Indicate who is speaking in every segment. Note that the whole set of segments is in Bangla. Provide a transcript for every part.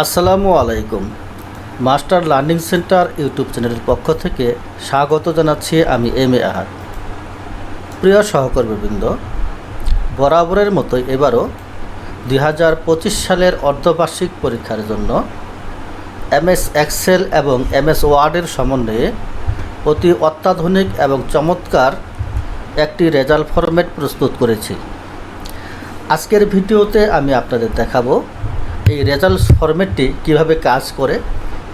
Speaker 1: আসসালামু আলাইকুম। মাস্টার লার্নিং সেন্টার ইউটিউব চ্যানেলের পক্ষ থেকে স্বাগত জানাচ্ছি আমি এম এ আহাদ। প্রিয় সহকর্মীবৃন্দ, বরাবরের মতোই এবারও দুই হাজার পঁচিশ সালের অর্ধবার্ষিক পরীক্ষার জন্য এমএস এক্সেল এবং এমএস ওয়ার্ডের সমন্বয়ে অতি অত্যাধুনিক এবং চমৎকার একটি রেজাল্ট ফরম্যাট প্রস্তুত করেছি। আজকের ভিডিওতে আমি আপনাদের দেখাবো এই রেজাল্ট ফরম্যাটটি কীভাবে কাজ করে,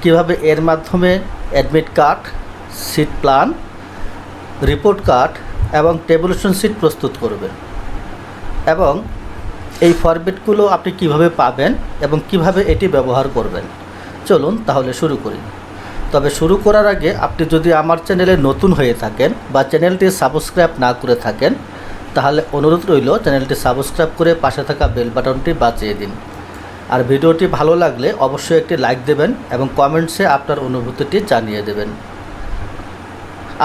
Speaker 1: কীভাবে এর মাধ্যমে admit card, seat plan, report card এবং টেবুলেশন সিট প্রস্তুত করবেন এবং এই ফরম্যাটগুলো আপনি কীভাবে পাবেন এবং কীভাবে এটি ব্যবহার করবেন। চলুন তাহলে শুরু করি। তবে শুরু করার আগে আপনি যদি আমার চ্যানেলে নতুন হয়ে থাকেন বা চ্যানেলটি সাবস্ক্রাইব না করে থাকেন, তাহলে অনুরোধ রইল চ্যানেলটি সাবস্ক্রাইব করে পাশে থাকা বেল বাটনটি বাঁচিয়ে দিন। আর ভিডিওটি ভালো লাগলে অবশ্যই একটি লাইক দেবেন এবং কমেন্টসে আপনার অনুভূতিটি জানিয়ে দেবেন।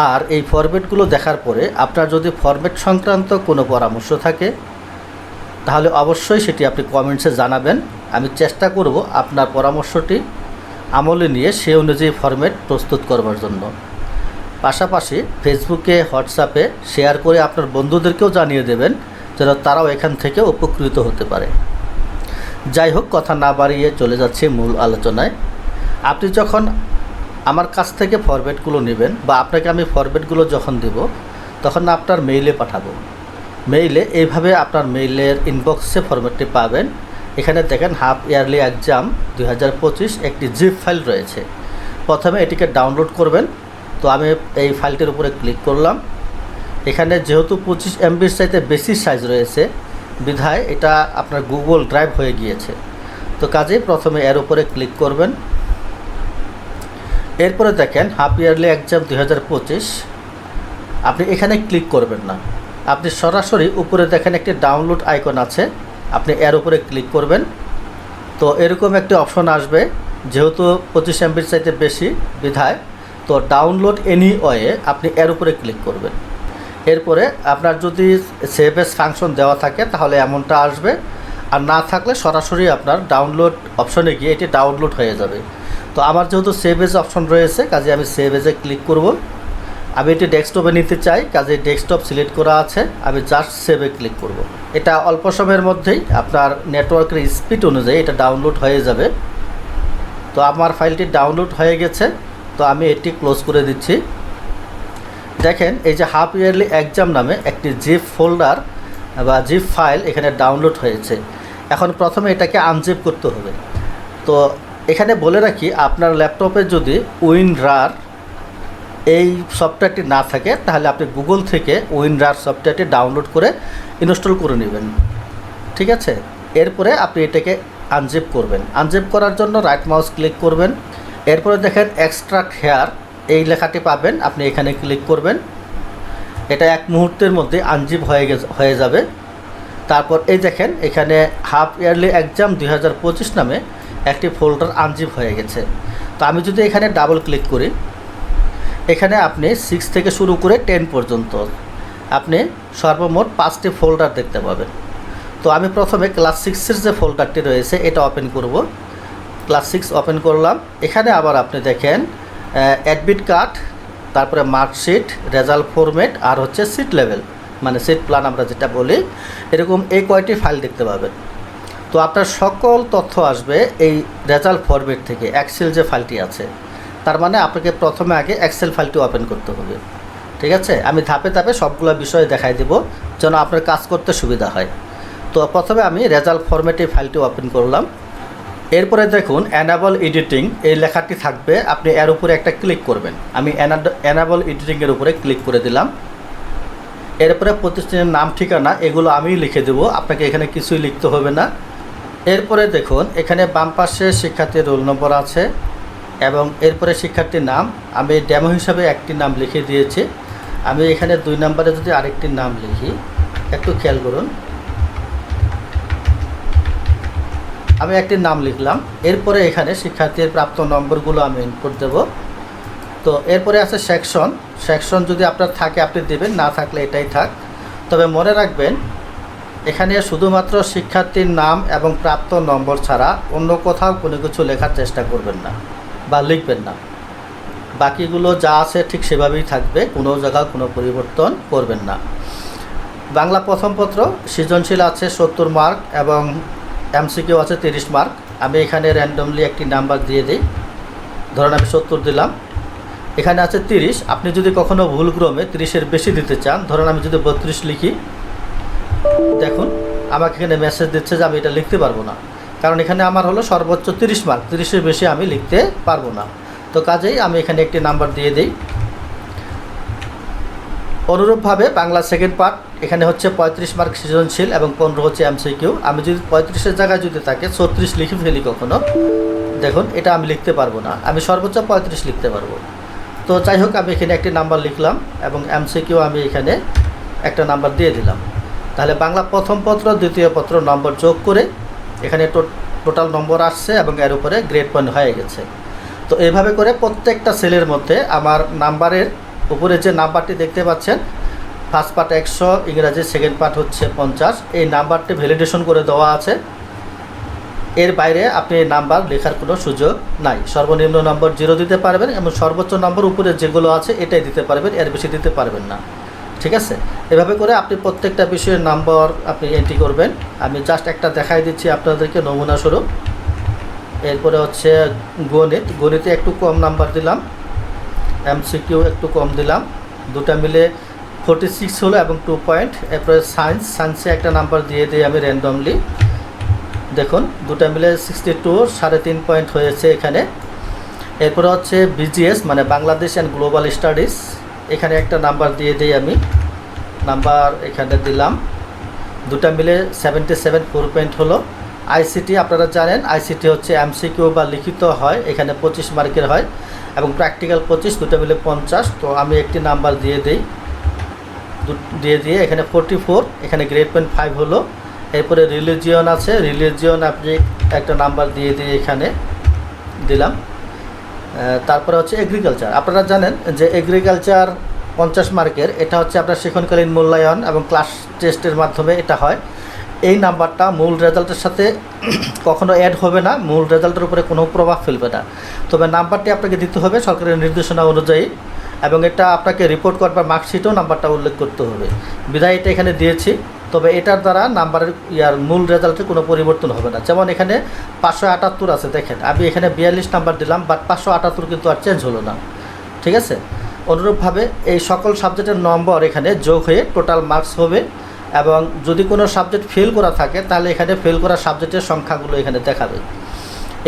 Speaker 1: আর এই ফরম্যাটগুলো দেখার পরে আপনার যদি ফরম্যাট সংক্রান্ত কোনো পরামর্শ থাকে, তাহলে অবশ্যই সেটি আপনি কমেন্টসে জানাবেন। আমি চেষ্টা করব আপনার পরামর্শটি আমলে নিয়ে সে অনুযায়ী ফরম্যাট প্রস্তুত করবার জন্য। পাশাপাশি ফেসবুকে, হোয়াটসঅ্যাপে শেয়ার করে আপনার বন্ধুদেরকেও জানিয়ে দেবেন, যেন তারাও এখান থেকে উপকৃত হতে পারে। যাই হোক, কথা না বাড়িয়ে চলে যাচ্ছে মূল আলোচনায়। আপনি যখন আমার কাছ থেকে ফরম্যাটগুলো নেবেন বা আপনাকে আমি ফরম্যাটগুলো যখন দেব, তখন আপনার মেইলে পাঠাবো। মেইলে এইভাবে আপনার মেইলের ইনবক্সে ফরম্যাটটি পাবেন। এখানে দেখেন হাফ ইয়ারলি এক্সাম দুই একটি জিপ ফাইল রয়েছে। প্রথমে এটিকে ডাউনলোড করবেন। তো আমি এই ফাইলটির উপরে ক্লিক করলাম। এখানে যেহেতু পঁচিশ এমবির চাইতে বেশি সাইজ রয়েছে বিধায় এটা আপনার গুগল ড্রাইভ হয়ে গিয়েছে। তো কাজেই প্রথমে এর উপরে ক্লিক করবেন। এরপরে দেখেন, হাফ ইয়ারলি এক্সাম দু হাজার পঁচিশ। আপনি এখানে ক্লিক করবেন না। আপনি সরাসরি উপরে দেখেন একটি ডাউনলোড আইকন আছে। আপনি এর উপরে ক্লিক করবেন। তো এরকম একটি অপশন আসবে, যেহেতু পঁচিশ এমবির চাইতে বেশি বিধায়। তো ডাউনলোড এনি ওয়ে আপনি এর উপরে ক্লিক করবেন। এরপরে আপনার যদি সেভ এস ফাংশন দেওয়া থাকে, তাহলে এমনটা আসবে। আর না থাকলে সরাসরি আপনার ডাউনলোড অপশনে গিয়ে এটি ডাউনলোড হয়ে যাবে। তো আমার যেহেতু সেভ এজ অপশন রয়েছে, কাজে আমি সেভ এজে ক্লিক করব। আমি এটি ডেস্কটপে নিতে চাই, কাজে ডেস্কটপ সিলেক্ট করা আছে। আমি জাস্ট সেভে ক্লিক করব। এটা অল্প সময়ের মধ্যেই আপনার নেটওয়ার্কের স্পিড অনুযায়ী এটা ডাউনলোড হয়ে যাবে। তো আমার ফাইলটি ডাউনলোড হয়ে গেছে। তো আমি এটি ক্লোজ করে দিচ্ছি। দেখেন, এই যে হাফ ইয়ারলি এক্সাম নামে একটি জিপ ফোল্ডার বা জিপ ফাইল এখানে ডাউনলোড হয়েছে। এখন প্রথমে এটাকে আনজিপ করতে হবে। তো এখানে বলে রাখি, আপনার ল্যাপটপে যদি উইনরার এই সফটওয়্যারটি না থাকে, তাহলে আপনি গুগল থেকে উইনরার সফটওয়্যারটি ডাউনলোড করে ইনস্টল করে নেবেন। ঠিক আছে? এরপরে আপনি এটাকে আনজিপ করবেন। আনজিপ করার জন্য রাইট মাউস ক্লিক করবেন। এরপরে দেখেন এক্সট্রাক্ট হেয়ার এই লেখাটি পাবেন, আপনি এখানে ক্লিক করবেন। এটা এক মুহূর্তের মধ্যে আনজিপ হয়ে হয়ে যাবে। তারপর এই দেখেন, এখানে হাফ ইয়ারলি এক্সাম দুই হাজার পঁচিশ নামে একটি ফোল্ডার আনজিপ হয়ে গেছে। তো আমি যদি এখানে ডাবল ক্লিক করি, এখানে আপনি সিক্স থেকে শুরু করে টেন পর্যন্ত আপনি সর্বমোট পাঁচটি ফোল্ডার দেখতে পাবেন। তো আমি প্রথমে ক্লাস সিক্সের যে ফোল্ডারটি রয়েছে, এটা ওপেন করব। ক্লাস সিক্স ওপেন করলাম। এখানে আবার আপনি দেখেন অ্যাডমিট কার্ড তারপরে মার্কশিট রেজাল্ট ফরম্যাট আর হচ্ছে সিট লেভেল মানে সিট প্ল্যান আমরা যেটা বলি, এরকম এই কয়টি ফাইল দেখতে পাবেন। তো আপনার সকল তথ্য আসবে এই রেজাল্ট ফরম্যাট থেকে এক্সেল যে ফাইলটি আছে। তার মানে আপনাকে প্রথমে আগে এক্সেল ফাইলটি ওপেন করতে হবে। ঠিক আছে? আমি ধাপে ধাপে সবগুলো বিষয় দেখাই দেব, যেন আপনার কাজ করতে সুবিধা হয়। তো প্রথমে আমি রেজাল্ট ফরম্যাটে ফাইলটি ওপেন করলাম। এরপরে দেখুন অ্যানাবল এডিটিং এই লেখাটি থাকবে, আপনি এর উপরে একটা ক্লিক করবেন। আমি অ্যানাবল এডিটিংয়ের উপরে ক্লিক করে দিলাম। এরপরে প্রতিষ্ঠানের নাম, ঠিকানা, এগুলো আমিই লিখে দেব, আপনাকে এখানে কিছুই লিখতে হবে না। এরপরে দেখুন, এখানে বাম পাশে শিক্ষার্থীর রোল নম্বর আছে, এবং এরপরে শিক্ষার্থীর নাম, আমি ডেমো হিসাবে একটি নাম লিখে দিয়েছি। আমি এখানে দুই নম্বরে যদি আরেকটি নাম লিখি, একটু খেয়াল করুন। আমি একটি নাম লিখলাম। এরপরে এখানে শিক্ষার্থীর প্রাপ্ত নম্বরগুলো আমি ইনপুট দেব। তো এরপরে আছে সেকশন সেকশন যদি আপনার থাকে, আপনি দেবেন। না থাকলে এটাই থাক। তবে মনে রাখবেন, এখানে শুধুমাত্র শিক্ষার্থীর নাম এবং প্রাপ্ত নম্বর ছাড়া অন্য কোথাও কোনো কিছু লেখার চেষ্টা করবেন না বা লিখবেন না। বাকিগুলো যা আছে ঠিক সেভাবেই থাকবে, কোনো জায়গায় কোনো পরিবর্তন করবেন না। বাংলা প্রথম পত্র, সৃজনশীল আছে সত্তর মার্ক এবং এমসিকিউ আছে তিরিশ মার্ক। আমি এখানে র্যান্ডমলি একটি নাম্বার দিয়ে দিই। ধরুন আমি সত্তর দিলাম। এখানে আছে তিরিশ। আপনি যদি কখনো ভুলক্রমে তিরিশের বেশি দিতে চান, ধরুন আমি যদি বত্রিশ লিখি, দেখুন, আমাকে এখানে মেসেজ দিচ্ছে যে আমি এটা লিখতে পারব না। কারণ এখানে আমার হলো সর্বোচ্চ তিরিশ মার্ক। তিরিশের বেশি আমি লিখতে পারব না। তো কাজেই আমি এখানে একটি নাম্বার দিয়ে দিই। অনুরূপভাবে বাংলা সেকেন্ড পার্ট এখানে হচ্ছে পঁয়ত্রিশ মার্ক সৃজনশীল এবং পনেরো হচ্ছে এমসিকিউ আমি যদি পঁয়ত্রিশের জায়গায় যদি থাকে, ছত্রিশ লিখে ফেলি কখনো, দেখুন, এটা আমি লিখতে পারব না। আমি সর্বোচ্চ পঁয়ত্রিশ লিখতে পারব। তো যাই হোক, আমি এখানে একটি নাম্বার লিখলাম এবং এমসিকিউ আমি এখানে একটা নাম্বার দিয়ে দিলাম। তাহলে বাংলা প্রথম পত্র, দ্বিতীয় পত্র নম্বর যোগ করে এখানে টোটাল নম্বর আসছে এবং এর উপরে গ্রেড পয়েন্ট হয়ে গেছে। তো এইভাবে করে প্রত্যেকটা সেলের মধ্যে আমার নাম্বারের উপরে যে নাম্বারটি দেখতে পাচ্ছেন ফার্স্ট পার্ট একশো, ইংরাজি সেকেন্ড পার্ট হচ্ছে পঞ্চাশ। এই নাম্বারটি ভ্যালিডেশন করে দেওয়া আছে। এর বাইরে আপনি নাম্বার লেখার কোনো সুযোগ নাই। সর্বনিম্ন নম্বর জিরো দিতে পারবেন এবং সর্বোচ্চ নম্বর উপরে যেগুলো আছে এটাই দিতে পারবেন, এর বেশি দিতে পারবেন না। ঠিক আছে? এভাবে করে আপনি প্রত্যেকটা বিষয়ের নাম্বার আপনি এন্ট্রি করবেন। আমি জাস্ট একটা দেখাই দিচ্ছি আপনাদেরকে নমুনা স্বরূপ। এরপরে হচ্ছে গণিত। গণিতে একটু কম নাম্বার দিলাম। এমসিকিউ একটু কম দিলাম। দুটা মিলে ফোর্টি সিক্স হলো এবং টু পয়েন্ট এরপরে সায়েন্স সায়েন্সে একটা নাম্বার দিয়ে দিই আমি র্যান্ডমলি দেখুন, দুটা মিলে সিক্সটি টু সাড়ে তিন পয়েন্ট হয়েছে এখানে। এরপরে হচ্ছে বিজিএস মানে বাংলাদেশ অ্যান্ড গ্লোবাল স্টাডিজ এখানে একটা নাম্বার দিয়ে দিই আমি। নাম্বার এখানে দিলাম। দুটা মিলে সেভেন্টি সেভেন ফোর পয়েন্ট হলো আইসিটি আপনারা জানেন আইসিটি হচ্ছে এমসিকিউ বা লিখিত হয়। এখানে পঁচিশ মার্কের হয়। এবং প্র্যাকটিক্যাল পঁচিশ, দুটো মিলে পঞ্চাশ। তো আমি একটি নাম্বার দিয়ে দিই। দিয়ে দিয়ে এখানে ফোরটি ফোর এখানে গ্রেড পয়েন্ট ফাইভ হলো। এরপরে রিলিজিয়ন আছে। রিলিজিয়ন আপনি একটা নাম্বার দিয়ে দিয়ে এখানে দিলাম। তারপরে হচ্ছে এগ্রিকালচার আপনারা জানেন যে এগ্রিকালচার পঞ্চাশ মার্কের এটা হচ্ছে আপনার শিক্ষণকালীন মূল্যায়ন এবং ক্লাস টেস্টের মাধ্যমে এটা হয়। এই নাম্বারটা মূল রেজাল্টের সাথে কখনো অ্যাড হবে না, মূল রেজাল্টের উপরে কোনো প্রভাব ফেলবে না। তবে নাম্বারটি আপনাকে দিতে হবে সরকারের নির্দেশনা অনুযায়ী এবং এটা আপনাকে রিপোর্ট করবার মার্কশিটেও নাম্বারটা উল্লেখ করতে হবে। বিদায় এটা এখানে দিয়েছি। তবে এটার দ্বারা নাম্বারের ইয়ার মূল রেজাল্টে কোনো পরিবর্তন হবে না। যেমন এখানে পাঁচশো আটাত্তর আছে, দেখেন। আমি এখানে বিয়াল্লিশ নাম্বার দিলাম বাট পাঁচশো আটাত্তর কিন্তু আর চেঞ্জ হলো না। ঠিক আছে? অনুরূপভাবে এই সকল সাবজেক্টের নম্বর এখানে যোগ হয়ে টোটাল মার্কস হবে। এবং যদি কোনো সাবজেক্ট ফেল করা থাকে, তাহলে এখানে ফেল করা সাবজেক্টের সংখ্যাগুলো এখানে দেখাবে।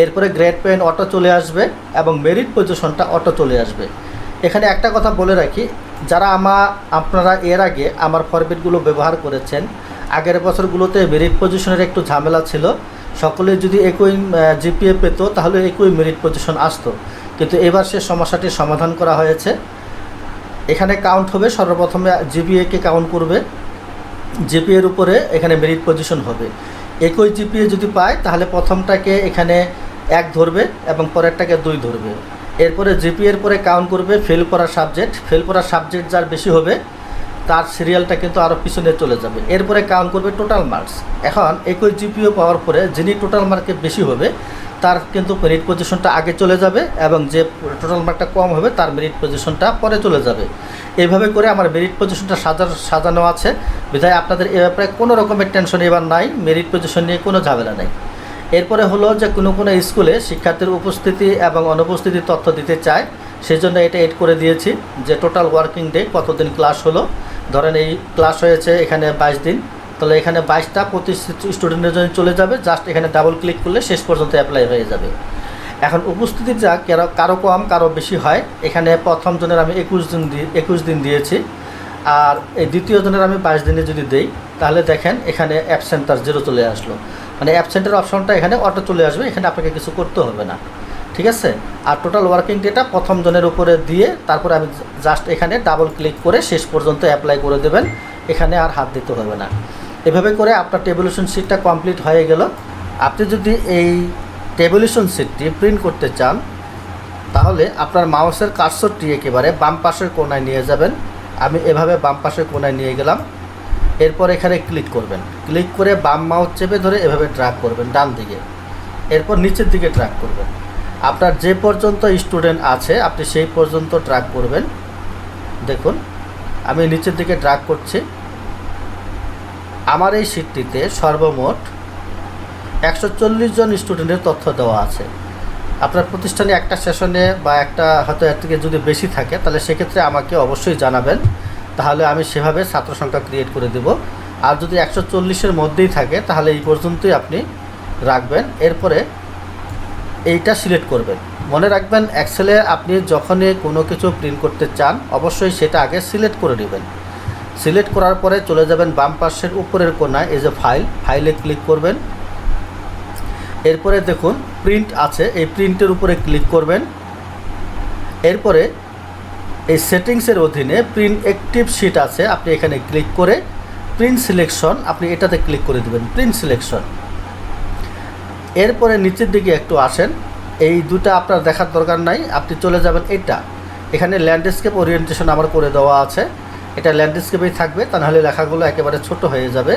Speaker 1: এরপরে গ্রেড পয়েন্ট অটো চলে আসবে এবং মেরিট পজিশনটা অটো চলে আসবে। এখানে একটা কথা বলে রাখি, যারা আমা আপনারা এর আগে আমার ফরমেটগুলো ব্যবহার করেছেন, আগের বছরগুলোতে মেরিট পজিশনের একটু ঝামেলা ছিল, সকলে যদি একই জিপিএ পেত, তাহলে একই মেরিট পজিশন আসতো। কিন্তু এবার সে সমস্যাটির সমাধান করা হয়েছে। এখানে কাউন্ট হবে, সর্বপ্রথমে জিপিএকে কাউন্ট করবে। জিপিএর উপরে এখানে মেরিট পজিশন হবে। একই জিপিএ যদি পায়, তাহলে প্রথমটাকে এখানে এক ধরবে এবং পরেরটাকে দুই ধরবে। এরপরে জিপিএর পরে কাউন্ট করবে ফেল করা সাবজেক্ট ফেল করা সাবজেক্ট যার বেশি হবে, তার সিরিয়ালটা কিন্তু আরও পিছনে চলে যাবে। এরপরে কাউন্ট করবে টোটাল মার্কস এখন একই জিপিও পাওয়ার পরে, যিনি টোটাল মার্কে বেশি হবে তার কিন্তু মেরিট পজিশনটা আগে চলে যাবে এবং যে টোটাল মার্কটা কম হবে, তার মেরিট পজিশনটা পরে চলে যাবে। এইভাবে করে আমার মেরিট পজিশনটা সাজা, সাজানো আছে। বিধায় আপনাদের এ ব্যাপারে কোনো রকমের টেনশন এবার নাই মেরিট পজিশন নিয়ে কোনো ঝামেলা নেই। এরপরে হলো যে কোনো কোনো স্কুলে শিক্ষার্থীর উপস্থিতি এবং অনুপস্থিতির তথ্য দিতে চায় সেই জন্য এটা এড করে দিয়েছি যে টোটাল ওয়ার্কিং ডে কতদিন ক্লাস হলো। ধরেন এই ক্লাস হয়েছে এখানে বাইশ দিন। তাহলে এখানে বাইশটা প্রতি স্টুডেন্টের জন্য চলে যাবে। জাস্ট এখানে ডাবল ক্লিক করলে শেষ পর্যন্ত অ্যাপ্লাই হয়ে যাবে। এখন উপস্থিতির যা, কারও কারও কম, কারও বেশি হয়। এখানে প্রথম জনের আমি একুশ দিন দিয়ে একুশ দিন দিয়েছি। আর এই দ্বিতীয় জনের আমি বাইশ দিনে যদি দেই, তাহলে দেখেন এখানে অ্যাবসেন্ট তার জিরো চলে আসলো। মানে অ্যাবসেন্টের অপশনটা এখানে অটো চলে আসবে, এখানে আপনাকে কিছু করতে হবে না। ঠিক আছে? আর টোটাল ওয়ার্কিং ডেটা প্রথম জনের উপরে দিয়ে, তারপরে আমি জাস্ট এখানে ডাবল ক্লিক করে শেষ পর্যন্ত অ্যাপ্লাই করে দেবেন। এখানে আর হাত দিতে হবে না। এভাবে করে আপনার টেবুলেশন শিটটা কমপ্লিট হয়ে গেল। আপনি যদি এই টেবুলেশন শিটটি প্রিন্ট করতে চান, তাহলে আপনার মাউসের কার্সরটি একেবারে বাম পাশের কোনায় নিয়ে যাবেন। আমি এভাবে বাম পাশের কোনায় নিয়ে গেলাম। এরপর এখানে ক্লিক করবেন। ক্লিক করে বাম মাউস চেপে ধরে এভাবে ট্র্যাক করবেন ডান দিকে। এরপর নিচের দিকে ট্র্যাক করবেন। আপনার যে পর্যন্ত স্টুডেন্ট আছে, আপনি সেই পর্যন্ত ট্র্যাক করবেন। দেখুন, আমি নিচের দিকে ট্র্যাক করছি। আমার এই সিটটিতে সর্বমোট একশো চল্লিশ জন স্টুডেন্টের তথ্য দেওয়া আছে। আপনার প্রতিষ্ঠানে একটা সেশনে বা একটা হয়তো এর থেকে যদি বেশি থাকে, তাহলে সেক্ষেত্রে আমাকে অবশ্যই জানাবেন। তাহলে আমি সেভাবে ছাত্র সংখ্যা ক্রিয়েট করে দেব। আর যদি একশো চল্লিশের মধ্যেই থাকে, তাহলে এই পর্যন্তই আপনি রাখবেন। এরপরে এইটা সিলেক্ট করবেন। মনে রাখবেন এক্সেলে আপনি যখনই কোনো কিছু প্রিন্ট করতে চান, অবশ্যই সেটা আগে সিলেক্ট করে নেবেন। সিলেক্ট করার পরে চলে যাবেন বাম পাশের উপরের কোনায়, এই যে ফাইল, ফাইলে ক্লিক করবেন। এরপরে দেখুন, প্রিন্ট আছে, এই প্রিন্টের উপরে ক্লিক করবেন। এরপরে এই সেটিংসের অধীনে প্রিন্ট অ্যাক্টিভ শিট আছে, আপনি এখানে ক্লিক করে প্রিন্ট সিলেকশন, আপনি এটাতে ক্লিক করে দেবেন, প্রিন্ট সিলেকশন। এরপরে নিচের দিকে একটু আসেন, এই দুটা আপনার দেখার দরকার নাই, আপনি চলে যাবেন এটা। এখানে ল্যান্ডস্কেপ ওরিয়েন্টেশন আমার করে দেওয়া আছে। এটা ল্যান্ডস্কেপেই থাকবে, তা নাহলে লেখাগুলো একেবারে ছোট হয়ে যাবে।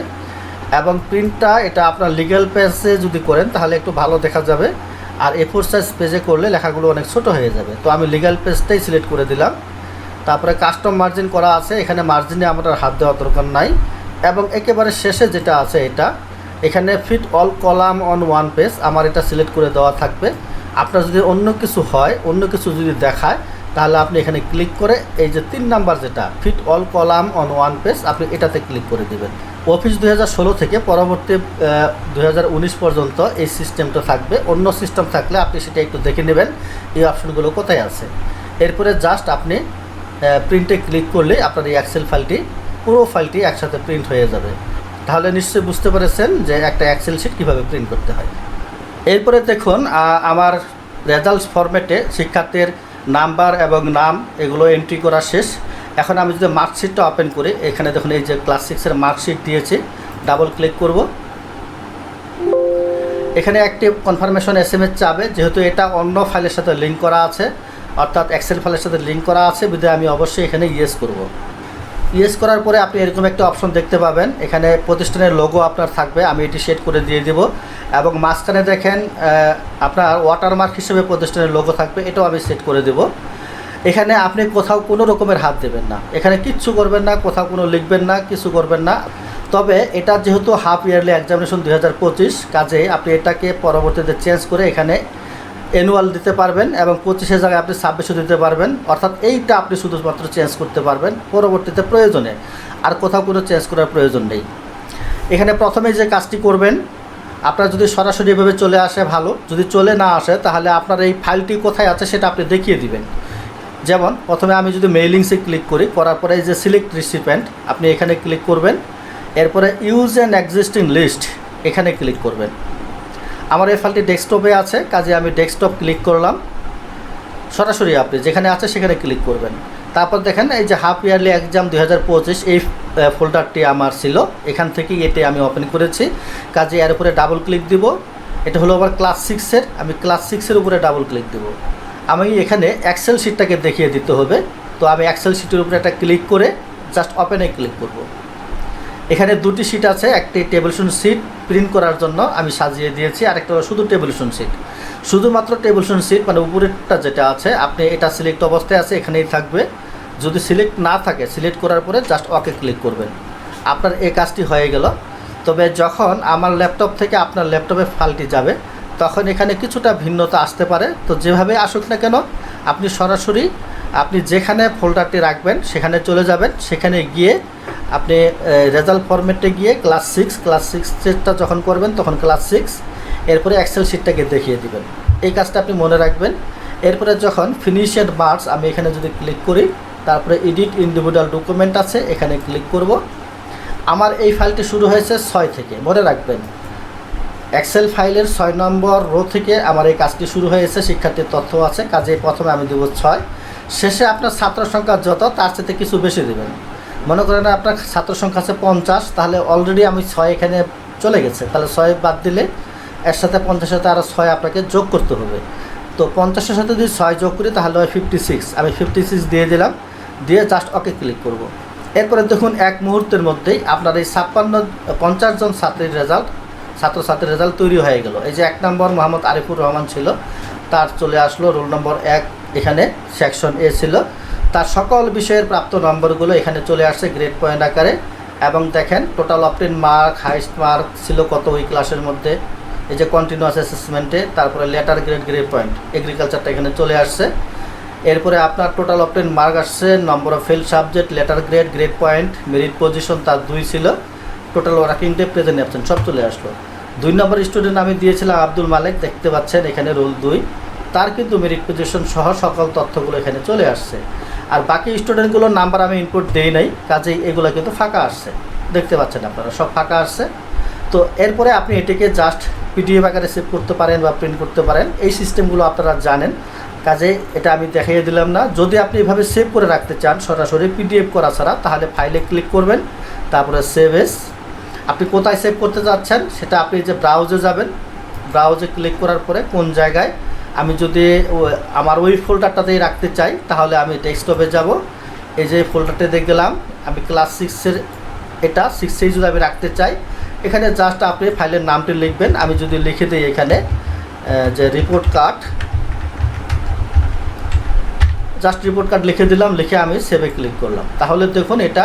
Speaker 1: এবং প্রিন্টটা এটা আপনার লিগ্যাল পেজে যদি করেন, তাহলে একটু ভালো দেখা যাবে। আর এ ফোর সাইজ পেজে করলে লেখাগুলো অনেক ছোট হয়ে যাবে। তো আমি লিগ্যাল পেজটাই সিলেক্ট করে দিলাম। তারপরে কাস্টম মার্জিন করা আছে, এখানে মার্জিনে আমার হাত দেওয়ার দরকার নাই। এবং একেবারে শেষে যেটা আছে এটা, এখানে fit all column on one page আমার এটা সিলেক্ট করে দেওয়া থাকবে। আপনার যদি অন্য কিছু হয়, অন্য কিছু যদি দেখায় তাহলে আপনি এখানে ক্লিক করে এই যে তিন নাম্বার যেটা fit all column on one page আপনি এটাতে ক্লিক করে দেবেন। অফিস দু হাজার ষোলো থেকে পরবর্তী দু হাজার উনিশ পর্যন্ত এই সিস্টেমটা থাকবে। অন্য সিস্টেম থাকলে আপনি সেটা একটু দেখে নেবেন, এই অপশনগুলো কোথায় আছে। এরপরে জাস্ট আপনি প্রিন্টে ক্লিক করলে আপনার এই অ্যাক্সেল ফাইলটি, পুরো ফাইলটি একসাথে প্রিন্ট হয়ে যাবে। তাহলে নিশ্চয়ই বুঝতে পেরেছেন যে একটা অ্যাক্সেল শিট কীভাবে প্রিন্ট করতে হয়। এরপরে দেখুন আমার রেজাল্টস ফরম্যাটে শিক্ষার্থীর নাম্বার এবং নাম, এগুলো এন্ট্রি করা শেষ। এখন আমি যদি মার্কশিটটা ওপেন করি, এখানে দেখুন এই যে ক্লাস সিক্সের মার্কশিট দিয়েছে ডাবল ক্লিক করব। এখানে একটি কনফার্মেশন এস এম এস চাবে, যেহেতু এটা অন্য ফাইলের সাথে লিঙ্ক করা আছে, অর্থাৎ এক্সেল ফাইলের সাথে লিঙ্ক করা আছে, বিধায় আমি অবশ্যই এখানে ইয়েস করব। ইয়েস করার পরে আপনি এরকম একটা অপশন দেখতে পাবেন। এখানে প্রতিষ্ঠানের লোগো আপনার থাকবে, আমি এটি সেট করে দিয়ে দেব। এবং মাঝখানে দেখেন আপনার ওয়াটারমার্ক হিসেবে প্রতিষ্ঠানের লোগো থাকবে, এটাও আমি সেট করে দেব। এখানে আপনি কোথাও কোনো রকমের হাত দেবেন না। এখানে কিচ্ছু করবেন না, কোথাও কোনো লিখবেন না, কিছু করবেন না। তবে এটা যেহেতু হাফ ইয়ারলি এক্সামিনেশন দুই হাজার পঁচিশ কাজে আপনি এটাকে পরবর্তীতে চেঞ্জ করে এখানে অ্যানুয়াল দিতে পারবেন এবং পঁচিশের জায়গায় আপনি ছাব্বিশও দিতে পারবেন। অর্থাৎ এইটা আপনি শুধুমাত্র চেঞ্জ করতে পারবেন পরবর্তীতে প্রয়োজনে। আর কোথাও কোনো চেঞ্জ করার প্রয়োজন নেই। এখানে প্রথমে যে কাজটি করবেন, আপনার যদি সরাসরি এভাবে চলে আসে ভালো, যদি চলে না আসে তাহলে আপনার এই ফাইলটি কোথায় আছে সেটা আপনি দেখিয়ে দিবেন। যেমন, প্রথমে আমি যদি মেইলিংসে ক্লিক করি, করার পরে এই যে সিলেক্ট রিসিপেন্ট আপনি এখানে ক্লিক করবেন। এরপরে ইউজ অ্যান্ড এক্সিস্টিং লিস্ট এখানে ক্লিক করবেন। আমার এই ফাইলটি ডেস্কটপে আছে, কাজে আমি ডেস্কটপ ক্লিক করলাম। সরাসরি আপনি যেখানে আছে সেখানে ক্লিক করবেন। তারপর দেখেন এই যে হাফ ইয়ারলি এক্সাম দুই হাজার পঁচিশ, এই ফোল্ডারটি আমার ছিল। এখান থেকেই এটি আমি ওপেন করেছি। কাজে এর উপরে ডাবল ক্লিক দিব। এটা হলো আমার ক্লাস সিক্সের আমি ক্লাস সিক্সের উপরে ডাবল ক্লিক দিব। আমি এখানে এক্সেল শিটটাকে দেখিয়ে দিতে হবে। তো আমি এক্সেল শিটের উপরে একটা ক্লিক করে জাস্ট ওপেনে ক্লিক করব। এখানে দুটি সিট আছে, একটি টেবিলশন সিট প্রিন্ট করার জন্য আমি সাজিয়ে দিয়েছি, আরেকটা হলো শুধু টেবিলশন সিট শুধুমাত্র টেবিলশন সিট মানে উপরেরটা যেটা আছে, আপনি এটা সিলেক্ট অবস্থায় আছে, এখানেই থাকবে। যদি সিলেক্ট না থাকে সিলেক্ট করার পরে জাস্ট ওকে ক্লিক করবেন। আপনার এই কাজটি হয়ে গেল। তবে যখন আমার ল্যাপটপ থেকে আপনার ল্যাপটপে ফাইলটি যাবে, তখন এখানে কিছুটা ভিন্নতা আসতে পারে। তো যেভাবে আসুক না কেন, আপনি সরাসরি আপনি যেখানে ফোল্ডারটি রাখবেন, সেখানে চলে যাবেন। সেখানে গিয়ে আপনি রেজাল্ট ফরম্যাটে গিয়ে ক্লাস সিক্স ক্লাস সিক্স সিক্সটা যখন করবেন, তখন ক্লাস সিক্স এরপরে এক্সেল শিটটাকে দেখিয়ে দিবেন। এই কাজটা আপনি মনে রাখবেন। এরপরে যখন ফিনিশেড মার্কস আমি এখানে যদি ক্লিক করি, তারপরে এডিট ইন্ডিভিজুয়াল ডকুমেন্ট আছে, এখানে ক্লিক করব। আমার এই ফাইলটি শুরু হয়েছে ছয় থেকে, মনে রাখবেন। এক্সেল ফাইলের ছয় নম্বর রো থেকে আমার এই কাজটি শুরু হয়েছে, শিক্ষার্থীর তথ্য আছে কাজে প্রথমে আমি দেবো ছয়। শেষে আপনার ছাত্র সংখ্যা যত, তার সাথে কিছু বেশি দেবেন। মনে করেন আপনার ছাত্র সংখ্যা আছে পঞ্চাশ, তাহলে অলরেডি আমি ছয় এখানে চলে গেছে। তাহলে ছয় বাদ দিলে এর সাথে পঞ্চাশের সাথে আরও ছয় আপনাকে যোগ করতে হবে। তো পঞ্চাশের সাথে যদি ছয় যোগ করি, তাহলে হয় ফিফটি সিক্স আমি ফিফটি সিক্স দিয়ে দিলাম, দিয়ে জাস্ট ওকে ক্লিক করব। এরপরে দেখুন এক মুহূর্তের মধ্যেই আপনার এই ছাপ্পান্ন, পঞ্চাশ জন ছাত্রীর রেজাল্ট ছাত্রছাত্রীর রেজাল্ট তৈরি হয়ে গেল। এই যে এক নম্বর মোহাম্মদ আরিফুর রহমান ছিল, তার চলে আসলো। রোল নম্বর এক এখানে। সেকশন এ ছিল। তার সকল বিষয়ের প্রাপ্ত নম্বরগুলো এখানে চলে আসছে গ্রেড পয়েন্ট আকারে। এবং দেখেন total obtain mark highest mark ছিল কত ওই ক্লাসের মধ্যে। এই যে কন্টিনিউয়াস অ্যাসেসমেন্টে তারপরে লেটার গ্রেড গ্রেড পয়েন্ট এগ্রিকালচারটা এখানে চলে আসছে। এরপরে আপনার টোটাল অপটেন মার্ক আসছে number of fail subject letter grade grade point merit position তার দুই ছিল। Total working day present absent সব চলে আসলো। দুই নম্বর স্টুডেন্ট আমি দিয়েছিলাম আব্দুল মালিক, দেখতে পাচ্ছেন এখানে রোল দুই। তার কিন্তু মেরিট পজিশন সহ সকল তথ্যগুলো এখানে চলে আসছে। আর বাকি স্টুডেন্টগুলোর নাম্বার আমি ইনপুট দেই নাই, কাজেই এগুলো কিন্তু ফাঁকা আসছে। দেখতে পাচ্ছেন আপনারা, সব ফাঁকা আসছে। তো এরপরে আপনি এটিকে জাস্ট পিডিএফ আকারে সেভ করতে পারেন বা প্রিন্ট করতে পারেন। এই সিস্টেমগুলো আপনারা জানেন। কাজে এটা আমি দেখিয়ে দিলাম না। যদি আপনি এভাবে সেভ করে রাখতে চান, সরাসরি পিডিএফ করা ছাড়া, তাহলে ফাইলে ক্লিক করবেন, তারপরে সেভ এস আপনি কোথায় সেভ করতে যাচ্ছেন, সেটা আপনি যে ব্রাউজে যাবেন ব্রাউজে ক্লিক করার পরে কোন জায়গায় আমি যদি আমার ওই ফোল্ডারটাতেই রাখতে চাই, তাহলে আমি ডেস্কটপে যাব। এই যে ফোল্ডারটাতে গেলাম আমি ক্লাস সিক্সের এটা সিক্সেই যদি আমি রাখতে চাই, এখানে জাস্ট আপনি ফাইলের নামটি লিখবেন। আমি যদি লিখে দিই এখানে যে report card just report card লিখে দিলাম, লিখে আমি সেভে ক্লিক করলাম। তাহলে দেখুন এটা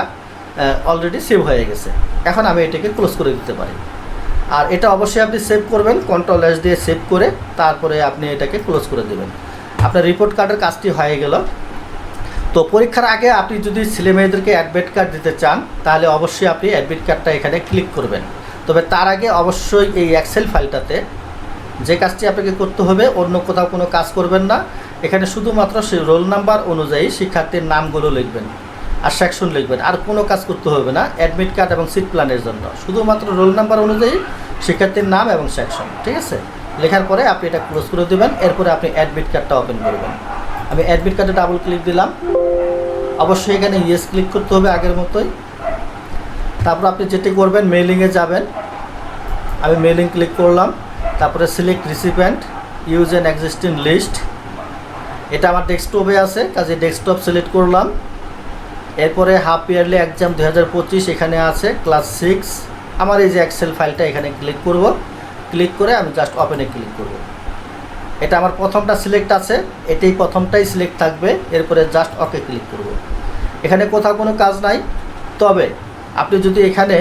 Speaker 1: অলরেডি সেভ হয়ে গেছে। এখন আমি এটাকে ক্লোজ করে দিতে পারি। আর এটা অবশ্যই আপনি সেভ করবেন কন্ট্রোল এস দিয়ে সেভ করে তারপরে আপনি এটাকে ক্লোজ করে দেবেন। আপনার রিপোর্ট কার্ডের কাজটি হয়ে গেল। তো পরীক্ষার আগে আপনি যদি ছেলে মেয়েদেরকে অ্যাডমিট কার্ড দিতে চান, তাহলে অবশ্যই আপনি অ্যাডমিট কার্ডটা এখানে ক্লিক করবেন। তবে তার আগে অবশ্যই এই এক্সেল ফাইলটাতে যে কাজটি আপনাকে করতে হবে, অন্য কোথাও কোনো কাজ করবেন না। এখানে শুধুমাত্র সেই রোল নাম্বার অনুযায়ী শিক্ষার্থীর নামগুলো লিখবেন। আর সেকশন লিখবেন। আর কোনো কাজ করতে হবে না অ্যাডমিট কার্ড এবং সিট প্ল্যানের জন্য। শুধুমাত্র রোল নাম্বার অনুযায়ী শিক্ষার্থীর নাম এবং সেকশন ঠিক আছে? লেখার পরে আপনি এটা ক্লোজ করে দেবেন, এরপরে আপনি অ্যাডমিট কার্ডটা ওপেন করবেন। আমি অ্যাডমিট কার্ডে ডাবল ক্লিক দিলাম। অবশ্যই এখানে ইয়েস ক্লিক করতে হবে আগের মতোই। তারপর আপনি যেটি করবেন মেইলিংয়ে যাবেন। আমি মেইলিং ক্লিক করলাম। তারপরে select recipient use an existing list এটা আমার ডেস্কটপে আছে, কাজে ডেস্কটপ সিলেক্ট করলাম। এরপরে হাফ ইয়ারলি এক্সাম দু হাজার পঁচিশ এখানে আছে ক্লাস সিক্স আমার এই যে এক্সেল ফাইলটা এখানে ক্লিক করব। ক্লিক করে আমি জাস্ট ওপেনে ক্লিক করব। এটা আমার প্রথমটা সিলেক্ট আছে, এটাই প্রথমটাই সিলেক্ট থাকবে। এরপরে জাস্ট ওকে ক্লিক করব। এখানে কোথাও কোনো কাজ নাই। তবে আপনি যদি এখানে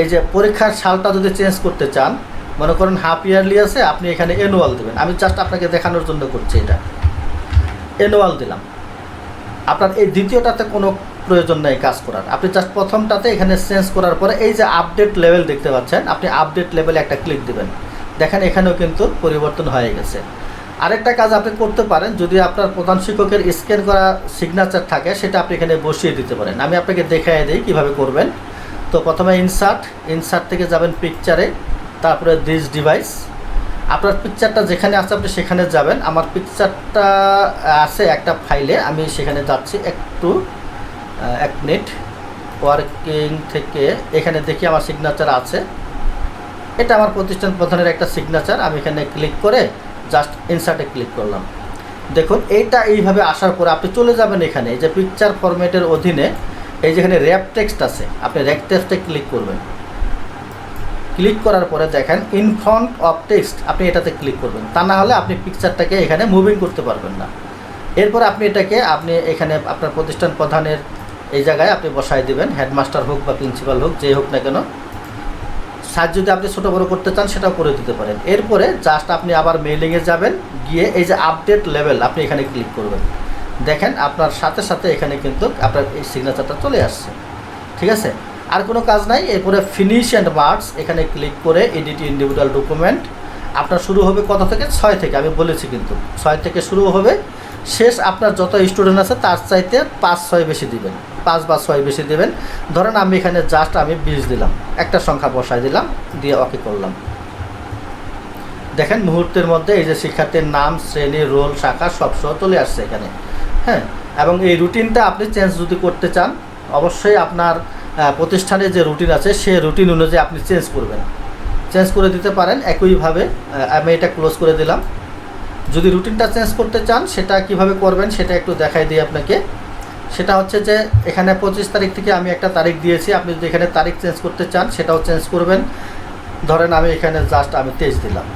Speaker 1: এই যে পরীক্ষার সালটা যদি চেঞ্জ করতে চান, মনে করেন হাফ ইয়ারলি আছে, আপনি এখানে অ্যানুয়াল দেবেন। আমি জাস্ট আপনাকে দেখানোর জন্য করছি এটা। অ্যানুয়াল দিলাম। আপনার এই দ্বিতীয়টাতে কোনো প্রয়োজন নেই কাজ করার। আপনি জাস্ট প্রথমটাতে এখানে চেঞ্জ করার পরে এই যে আপডেট লেভেল দেখতে পাচ্ছেন, আপনি আপডেট লেভেলে একটা ক্লিক দেবেন। দেখেন এখানেও কিন্তু পরিবর্তন হয়ে গেছে। আরেকটা কাজ আপনি করতে পারেন, যদি আপনার প্রধান শিক্ষকের স্ক্যান করা সিগনেচার থাকে, সেটা আপনি এখানে বসিয়ে দিতে পারেন। আমি আপনাকে দেখাই দিই কীভাবে করবেন। তো প্রথমে ইনসার্ট ইনসার্ট থেকে যাবেন পিকচারে তারপরে দিস ডিভাইস আপনার পিকচারটা যেখানে আছে আপনি সেখানে যাবেন। আমার পিকচারটা আছে একটা ফাইলে আমি সেখানে যাচ্ছি একটু এক মিনিট ওয়ার্কিং থেকে এখানে দেখি আমার সিগনেচার আছে। এটা আমার প্রতিষ্ঠান প্রধানের একটা সিগনেচার আমি এখানে ক্লিক করে জাস্ট ইনসার্টে ক্লিক করলাম। দেখুন, এইটা এইভাবে আসার পরে আপনি চলে যাবেন এখানে। এই যে পিকচার ফরম্যাটের অধীনে এই যেখানে র্যাপ টেক্সট আছে, আপনি র্যাপ টেক্সটে ক্লিক করবেন। ক্লিক করার পরে দেখেন ইন ফ্রন্ট অফ টেক্সট আপনি এটাতে ক্লিক করবেন। তা না হলে আপনি পিকচারটাকে এখানে মুভিং করতে পারবেন না। এরপর আপনি এটাকে, আপনি এখানে আপনার প্রতিষ্ঠান প্রধানের এই জায়গায় আপনি বসায় দিবেন হেডমাস্টার হোক বা প্রিন্সিপাল হোক যেই হোক না কেন। সাইজ যদি আপনি ছোটো বড়ো করতে চান, সেটাও করে দিতে পারেন। এরপরে জাস্ট আপনি আবার মেইলিংয়ে যাবেন, গিয়ে এই যে আপডেট লেভেল আপনি এখানে ক্লিক করবেন। দেখেন, আপনার সাথে সাথে এখানে কিন্তু আপনার এই সিগনেচারটা চলে আসছে। ঠিক আছে? আর কোনো কাজ নাই, এরপরে ফিনিশ অ্যান্ড মার্কস এখানে ক্লিক করে এডিট ইন্ডিভিজুয়াল ডকুমেন্ট আপনার শুরু হবে কত থেকে? ছয় থেকে, আমি বলেছি কিন্তু। ছয় থেকে শুরু হবে। শেষ আপনার যত স্টুডেন্ট আছে, তার চাইতে পাঁচ, ছয় বেশি দিবেন। পাঁচ বা ছয় বেশি দিবেন। ধরেন আমি এখানে জাস্ট আমি বিশ দিলাম। একটা সংখ্যা বসাই দিলাম, দিয়ে ওকে করলাম। দেখেন মুহূর্তের মধ্যে এই যে শিক্ষার্থীর নাম, শ্রেণি রোল শাখা, সব সহ চলে আসছে এখানে। হ্যাঁ এবং এই রুটিনটা আপনি চেঞ্জ যদি করতে চান, অবশ্যই আপনার আহ, প্রতিষ্ঠানে যে রুটিন আছে সে রুটিন অনুযায়ী আপনি চেঞ্জ করবেন। চেঞ্জ করে দিতে পারেন একইভাবে আমি এটা ক্লোজ করে দিলাম। যদি রুটিনটা চেঞ্জ করতে চান সেটা কীভাবে করবেন সেটা একটু দেখাই দিই আপনাকে। সেটা হচ্ছে যে এখানে পঁচিশ তারিখ থেকে আমি একটা তারিখ দিয়েছি। আপনি যদি এখানে তারিখ চেঞ্জ করতে চান সেটাও চেঞ্জ করবেন। ধরেন আমি এখানে জাস্ট আমি তেইশ দিলাম।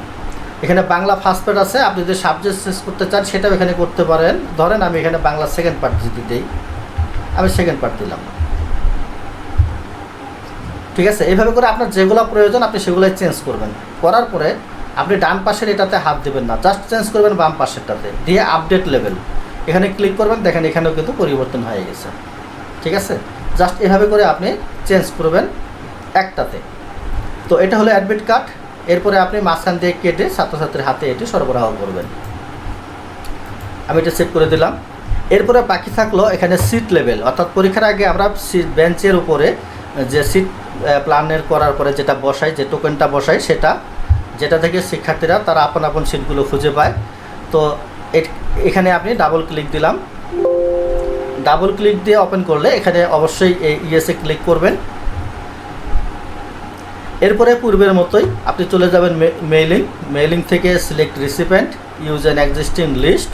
Speaker 1: এখানে বাংলা ফার্স্ট পার্ট আছে আপনি যদি সাবজেক্ট চেঞ্জ করতে চান সেটাও এখানে করতে পারেন। ধরেন আমি এখানে বাংলা সেকেন্ড পার্ট যদি দিই আমি সেকেন্ড পার্ট দিলাম। ঠিক আছে? এইভাবে করে আপনার যেগুলো প্রয়োজন, আপনি সেগুলোই চেঞ্জ করবেন। করার পরে আপনি ডান পাশের এটাতে হাত দেবেন না। জাস্ট চেঞ্জ করবেন বাম পাশেরটাতে। দিয়ে আপডেট লেভেল এখানে ক্লিক করবেন, দেখেন এখানেও কিন্তু পরিবর্তন হয়ে গেছে। ঠিক আছে? জাস্ট এভাবে করে আপনি চেঞ্জ করবেন একটাতে। তো এটা হলো অ্যাডমিট কার্ড এরপরে আপনি মাঝখান দিয়ে কেটে ছাত্রছাত্রীর হাতে এটি সরবরাহ করবেন। আমি এটা সেভ করে দিলাম। এরপরে বাকি থাকল এখানে সিট লেভেল অর্থাৎ পরীক্ষার আগে আমরা সিট বেঞ্চের উপরে যে সিট প্ল্যানের করার পরে যেটা বসাই যে টোকেনটা বসাই সেটা, যেটা থেকে শিক্ষার্থীরা তারা আপন আপন সিটগুলো খুঁজে পায়। তো এখানে আপনি ডাবল ক্লিক দিলাম। ডাবল ক্লিক দিয়ে ওপেন করলে এখানে অবশ্যই এই ইএসএ ক্লিক করবেন। এরপরে পূর্বের মতোই আপনি চলে যাবেন মেইলিং মেইলিং থেকে select recipient use an existing list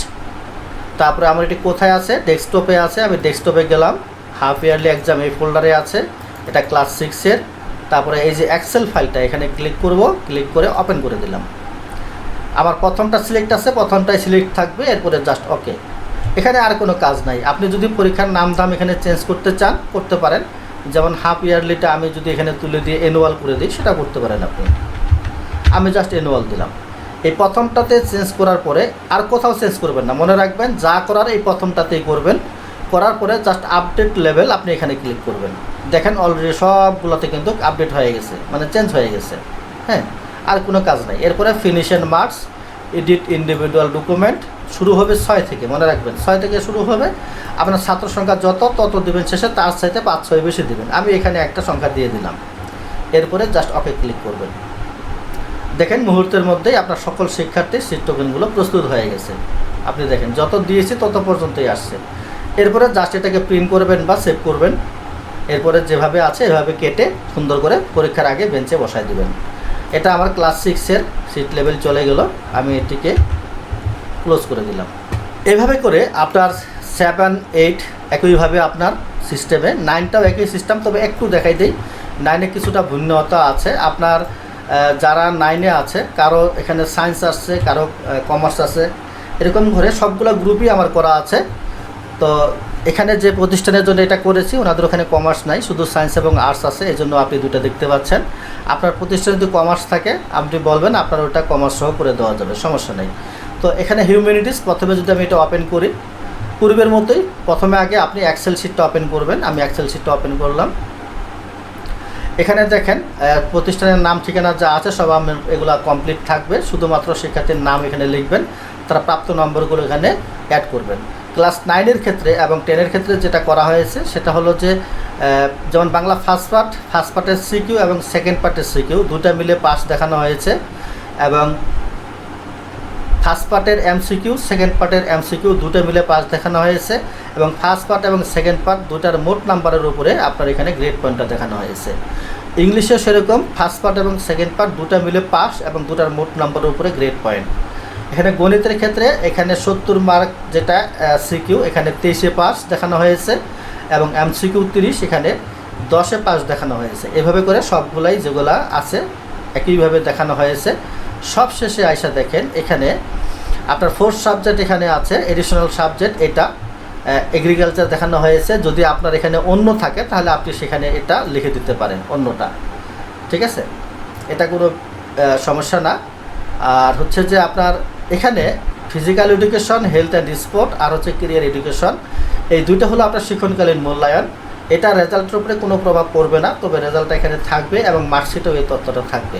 Speaker 1: তারপরে আমার এটি কোথায় আছে? ডেস্কটপে আছে, আমি ডেস্কটপে গেলাম। হাফ ইয়ারলি এক্সাম এই ফোল্ডারে আছে। এটা ক্লাস সিক্সের তারপরে এই যে এক্সেল ফাইলটা এখানে ক্লিক করব ক্লিক করে ওপেন করে দিলাম। আমার প্রথমটা সিলেক্ট আছে, প্রথমটাই সিলেক্ট থাকবে, এরপরে জাস্ট ওকে এখানে আর কোনো কাজ নাই। আপনি যদি পরীক্ষার নাম দাম এখানে চেঞ্জ করতে চান, করতে পারেন। যেমন হাফ ইয়ারলিটা আমি যদি এখানে তুলে দিয়ে অ্যানুয়াল করে দিই, সেটা করতে পারেন আপনি। আমি জাস্ট অ্যানুয়াল দিলাম। এই প্রথমটাতে চেঞ্জ করার পরে আর কোথাও চেঞ্জ করবেন না। মনে রাখবেন, যা করার এই প্রথমটাতেই করবেন। করার পরে জাস্ট আপডেট লেভেল আপনি এখানে ক্লিক করবেন। দেখেন অলরেডি সবগুলোতে কিন্তু আপডেট হয়ে গেছে মানে চেঞ্জ হয়ে গেছে। হ্যাঁ আর কোনো কাজ নাই। এরপরে finish and marks edit individual document শুরু হবে ছয় থেকে, মনে রাখবেন, ছয় থেকে শুরু হবে। আপনার ছাত্র সংখ্যা যত, তত দেবেন শেষে, তার চাইতে পাঁচ, ছয় বেশি দেবেন। আমি এখানে একটা সংখ্যা দিয়ে দিলাম। এরপরে জাস্ট ওকে ক্লিক করবেন। দেখেন মুহূর্তের মধ্যেই আপনার সকল শিক্ষার্থীর সিট টোকেনগুলো প্রস্তুত হয়ে গেছে। আপনি দেখেন, যত দিয়েছি তত পর্যন্তই আসছে। এরপরে জাস্ট এটাকে প্রিন্ট করবেন বা সেভ করবেন। এরপরে যেভাবে আছে, এভাবে কেটে সুন্দর করে পরীক্ষার আগে বেঞ্চে বসায় দিবেন। এটা আমার ক্লাস সিক্সের সিট লেভেল চলে গেল। আমি এটিকে ক্লোজ করে দিলাম। এভাবে করে আপনার সেভেন এইট একইভাবে আপনার সিস্টেমে নাইনটাও একই সিস্টেম তবে একটু দেখাই দিই। নাইনে কিছুটা ভিন্নতা আছে। আপনার যারা নাইনে আছে, কারও এখানে সায়েন্স আসছে, কারও কমার্স আছে এরকম করে সবগুলো গ্রুপই আমার করা আছে। তো এখানে যে প্রতিষ্ঠানের জন্য এটা করেছি, ওনাদের ওখানে কমার্স নাই, শুধু সায়েন্স এবং আর্টস আছে এই জন্য আপনি দুটো দেখতে পাচ্ছেন। আপনার প্রতিষ্ঠানে যদি কমার্স থাকে, আপনি বলবেন আপনার ওটা কমার্স সহ করে দেওয়া যাবে, সমস্যা নেই। তো এখানে হিউম্যানিটিস প্রথমে যদি আমি এটা ওপেন করি, পূর্বের মতোই প্রথমে আগে আপনি এক্সেল শিটটা ওপেন করবেন, আমি এক্সেল শিটটা ওপেন করলাম। এখানে দেখেন প্রতিষ্ঠানের নাম ঠিকানা যা আছে, সব এগুলা কমপ্লিট থাকবে, শুধুমাত্র শিক্ষার্থীর নাম এখানে লিখবেন। তারা প্রাপ্ত নম্বরগুলো এখানে অ্যাড করবেন। ক্লাস নাইনের ক্ষেত্রে এবং টেনের ক্ষেত্রে যেটা করা হয়েছে, সেটা হলো যে যেমন বাংলা ফার্স্ট পার্ট ফার্স্ট পার্টের সিকিউ এবং সেকেন্ড পার্টের সিকিউ দুটা মিলে পাস দেখানো হয়েছে। এবং ফার্স্ট পার্টের এমসিকিউ সেকেন্ড পার্টের এমসিকিউ দুটো মিলে পাস দেখানো হয়েছে। এবং ফার্স্ট পার্ট এবং সেকেন্ড পার্ট দুটার মোট নাম্বারের উপরে আপনার এখানে গ্রেড পয়েন্টটা দেখানো হয়েছে। ইংলিশেও সেরকম ফার্স্ট পার্ট এবং সেকেন্ড পার্ট দুটো মিলে পাস এবং দুটার মোট নাম্বারের উপরে গ্রেড পয়েন্ট এখানে গণিতের ক্ষেত্রে এখানে সত্তর মার্ক যেটা সিকিউ এখানে তেইশে পাস দেখানো হয়েছে এবং এমসিকিউ তিরিশ, এখানে দশে পাস দেখানো হয়েছে। এভাবে করে সবগুলাই যেগুলা আছে একইভাবে দেখানো হয়েছে। সব শেষে আইসা দেখেন, এখানে আপনার ফোর্থ সাবজেক্ট এখানে আছে এডিশনাল সাবজেক্ট এটা এগ্রিকালচার দেখানো হয়েছে। যদি আপনার এখানে অন্য থাকে, তাহলে আপনি সেখানে এটা লিখে দিতে পারেন, অন্যটা। ঠিক আছে? এটা কোনো সমস্যা না। আর হচ্ছে যে আপনার এখানে physical education health and sport আর হচ্ছে কেরিয়ার এডুকেশন এই দুইটা হলো আপনার শিক্ষণকালীন মূল্যায়ন। এটা রেজাল্টের উপরে কোনো প্রভাব পড়বে না, তবে রেজাল্টটা এখানে থাকবে এবং মার্কশিটেও এই তথ্যটা থাকবে।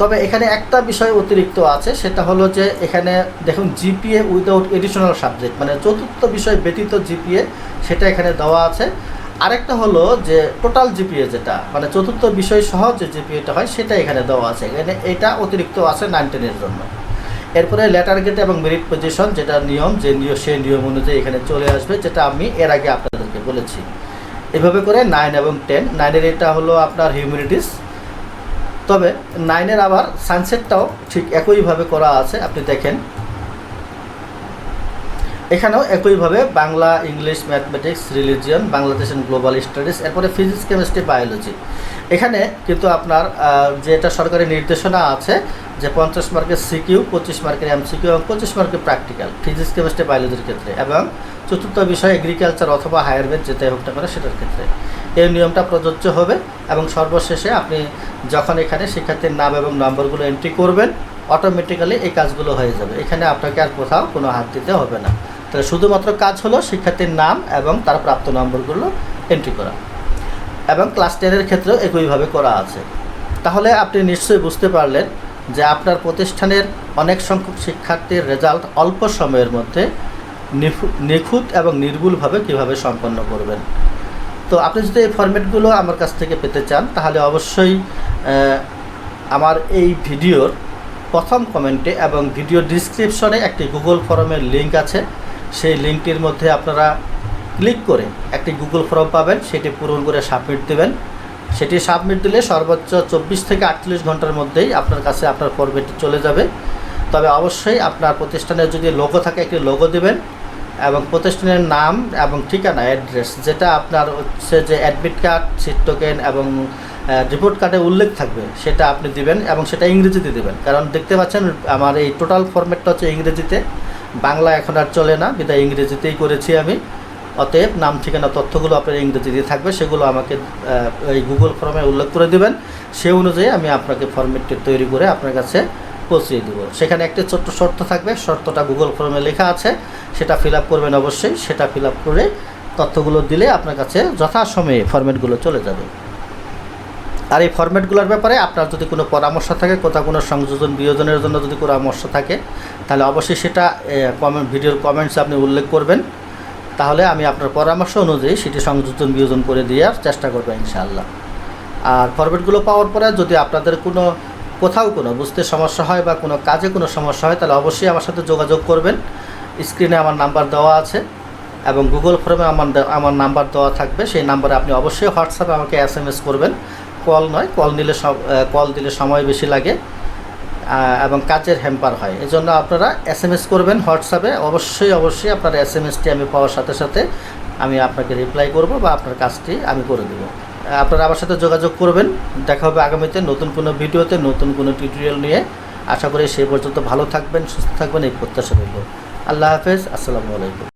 Speaker 1: তবে এখানে একটা বিষয় অতিরিক্ত আছে, সেটা হলো যে এখানে দেখুন জিপিএ উইদাউট এডিশনাল সাবজেক্ট মানে চতুর্থ বিষয় ব্যতীত জিপিএ সেটা এখানে দেওয়া আছে। আরেকটা হলো যে টোটাল জিপিএ যেটা মানে চতুর্থ বিষয় সহ যে জিপিএটা হয়, সেটা এখানে দেওয়া আছে। এখানে এটা অতিরিক্ত আছে নাইন টেনের জন্য। এরপরে লেটার গেট এবং মেরিট পজিশন যেটা নিয়ম, যে নিয়ম সেই নিয়ম অনুযায়ী এখানে চলে আসবে, যেটা আমি এর আগে আপনাদেরকে বলেছি। এভাবে করে নাইন এবং টেন নাইনের এটা হলো আপনার হিউম্যানিটিস তবে নাইনের আবার সানসেটটাও ঠিক একইভাবে করা আছে, আপনি দেখেন। এখানেও একইভাবে Bangla, English, mathematics, religion Bangladesh and global studies, এরপরে ফিজিক্স, কেমিস্ট্রি, বায়োলজি। এখানে কিন্তু আপনার যেটা সরকারি নির্দেশনা আছে যে পঞ্চাশ মার্কের সিকিউ, পঁচিশ মার্কের এমসিকিউ এবং পঁচিশ মার্কের প্র্যাকটিক্যাল, ফিজিক্স, কেমিস্ট্রি, বায়োলজির ক্ষেত্রে এবং চতুর্থ বিষয় এগ্রিকালচার অথবা হায়ার বেদ যেটাই হোক না করে সেটার ক্ষেত্রে। এই নিয়মটা প্রযোজ্য হবে এবং সর্বশেষে আপনি যখন এখানে শিক্ষার্থীর নাম এবং নম্বরগুলো এন্ট্রি করবেন অটোমেটিক্যালি এই কাজগুলো হয়ে যাবে। এখানে আপনাকে আর কোথাও কোনো হাত দিতে হবে না। তাহলে শুধুমাত্র কাজ হলো শিক্ষার্থীর নাম এবং তার প্রাপ্ত নম্বরগুলো এন্ট্রি করা এবং ক্লাস টেনের ক্ষেত্রেও একইভাবে করা আছে। তাহলে আপনি নিশ্চয়ই বুঝতে পারলেন যে আপনার প্রতিষ্ঠানের অনেক সংখ্যক শিক্ষার্থীর রেজাল্ট অল্প সময়ের মধ্যে নিখু- নিখুঁত এবং নির্ভুলভাবে কীভাবে সম্পন্ন করবেন। তো আপনি যদি এই ফরম্যাটগুলো আমার কাছ থেকে পেতে চান, তাহলে অবশ্যই আমার এই ভিডিওর প্রথম কমেন্টে এবং ভিডিও ডিসক্রিপশনে একটি গুগল ফর্মের লিঙ্ক আছে। সেই লিঙ্কটির মধ্যে আপনারা ক্লিক করে একটি গুগল ফর্ম পাবেন, সেটি পূরণ করে সাবমিট দেবেন। সেটি সাবমিট দিলে সর্বোচ্চ চব্বিশ থেকে আটচল্লিশ ঘণ্টার মধ্যেই আপনার কাছে আপনার ফর্মেটটি চলে যাবে। তবে অবশ্যই আপনার প্রতিষ্ঠানের যদি লোগো থাকে, একটি লোগো দেবেন এবং প্রতিষ্ঠানের নাম এবং ঠিকানা অ্যাড্রেস যেটা আপনার হচ্ছে যে অ্যাডমিট কার্ড সিট টোকেন এবং রিপোর্ট কার্ডে উল্লেখ থাকবে, সেটা আপনি দিবেন এবং সেটা ইংরেজিতে দিবেন। কারণ দেখতে পাচ্ছেন, আমার এই টোটাল ফরম্যাটটা হচ্ছে ইংরেজিতে। বাংলা এখন আর চলে না, বিদায় ইংরেজিতেই করেছি আমি। অতএব নাম, ঠিকানা, তথ্যগুলো আপনার ইংরেজিতে থাকবে, সেগুলো আমাকে এই গুগল ফর্মে উল্লেখ করে দেবেন। সেই অনুযায়ী আমি আপনাকে ফরম্যাটটি তৈরি করে আপনার কাছে পৌঁছিয়ে দেবো। সেখানে একটি ছোট্ট শর্ত থাকবে, শর্তটা গুগল ফর্মে লেখা আছে। সেটা ফিল আপ করবেন অবশ্যই, সেটা ফিল আপ করে তথ্যগুলো দিলে আপনার কাছে যথাসময়ে ফরম্যাটগুলো চলে যাবে। আর এই ফরম্যাটগুলোর ব্যাপারে আপনার যদি কোনো পরামর্শ থাকে, কোথাও কোনো সংযোজন বিয়োজনের জন্য যদি পরামর্শ থাকে, তাহলে অবশ্যই সেটা কমেন্ট, ভিডিওর কমেন্টসে আপনি উল্লেখ করবেন। তাহলে আমি আপনার পরামর্শ অনুযায়ী সেটি সংযোজন বিয়োজন করে দেওয়ার চেষ্টা করব ইনশাআল্লাহ। আর ফরম্যাটগুলো পাওয়ার পরে যদি আপনাদের কোনো, কোথাও কোনো বুঝতে সমস্যা হয় বা কোনো কাজে কোনো সমস্যা হয়, তাহলে অবশ্যই আমার সাথে যোগাযোগ করবেন। স্ক্রিনে আমার নাম্বার দেওয়া আছে এবং গুগল ফর্মে আমার আমার নাম্বার দেওয়া থাকবে। সেই নাম্বারে আপনি অবশ্যই হোয়াটসঅ্যাপে আমাকে এস করবেন। কল নয়, কল নিলে সব কল দিলে সময় বেশি লাগে এবং কাজের হ্যাম্পার হয়। এই জন্য আপনারা এস এম এস করবেন হোয়াটসঅ্যাপে অবশ্যই অবশ্যই আপনার এস এম এসটি আমি পাওয়ার সাথে সাথে আমি আপনাকে রিপ্লাই করব বা আপনার কাজটি আমি করে দেবো। আপনারা আমার সাথে যোগাযোগ করবেন। দেখা হবে আগামীতে নতুন কোনো ভিডিওতে, নতুন কোনো টিউটোরিয়াল নিয়ে। আশা করি সেই পর্যন্ত ভালো থাকবেন, সুস্থ থাকবেন, এই প্রত্যাশা রইল। আল্লাহ হাফেজ, আসসালামু আলাইকুম।